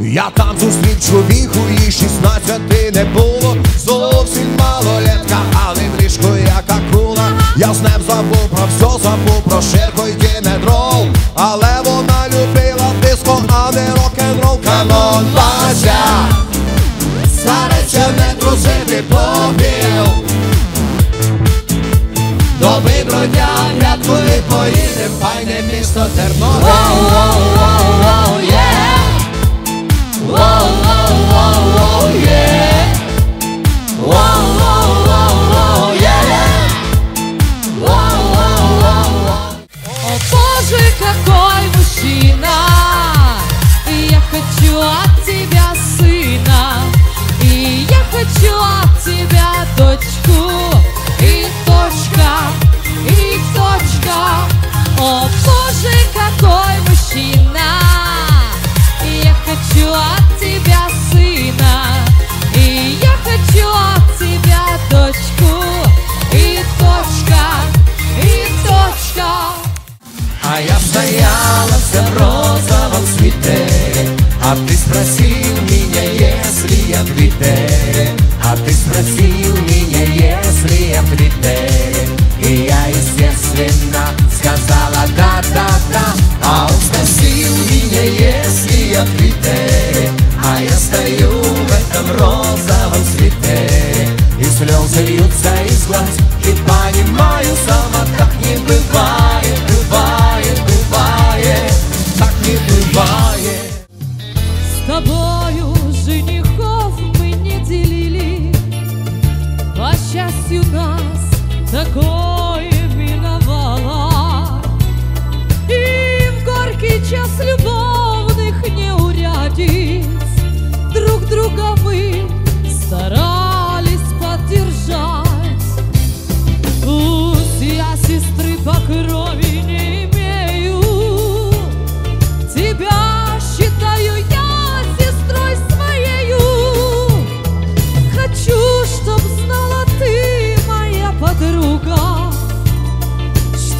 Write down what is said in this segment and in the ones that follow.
Я там зустрів човіху, їй 16 не було. Зовсім малолетка, але в ліжку як акула Я з ним забув про все, забув про ширку й кінедрол. Але вона любила диско, а не рок-н-рол. Канон Вася! Старайся не трусити попіл До вибродя грядку і поїдем, файне місто Тернопіль спросил меня, если я Твиттере А ты спросил меня, если я Твиттере И я, естественно, сказала да-да-да А он спросил меня, если я Твиттере А я стою в этом розовом свитере. И слезы льются из глаз. И понимаю сама, так не бывает, бывает, бывает. Так не бывает тобою женихов мы не делили. По счастью нас такое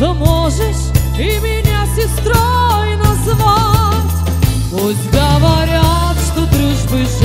Что можешь и меня сестрой назвать. Пусть говорят, что дружбы женской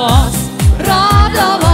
głos radował.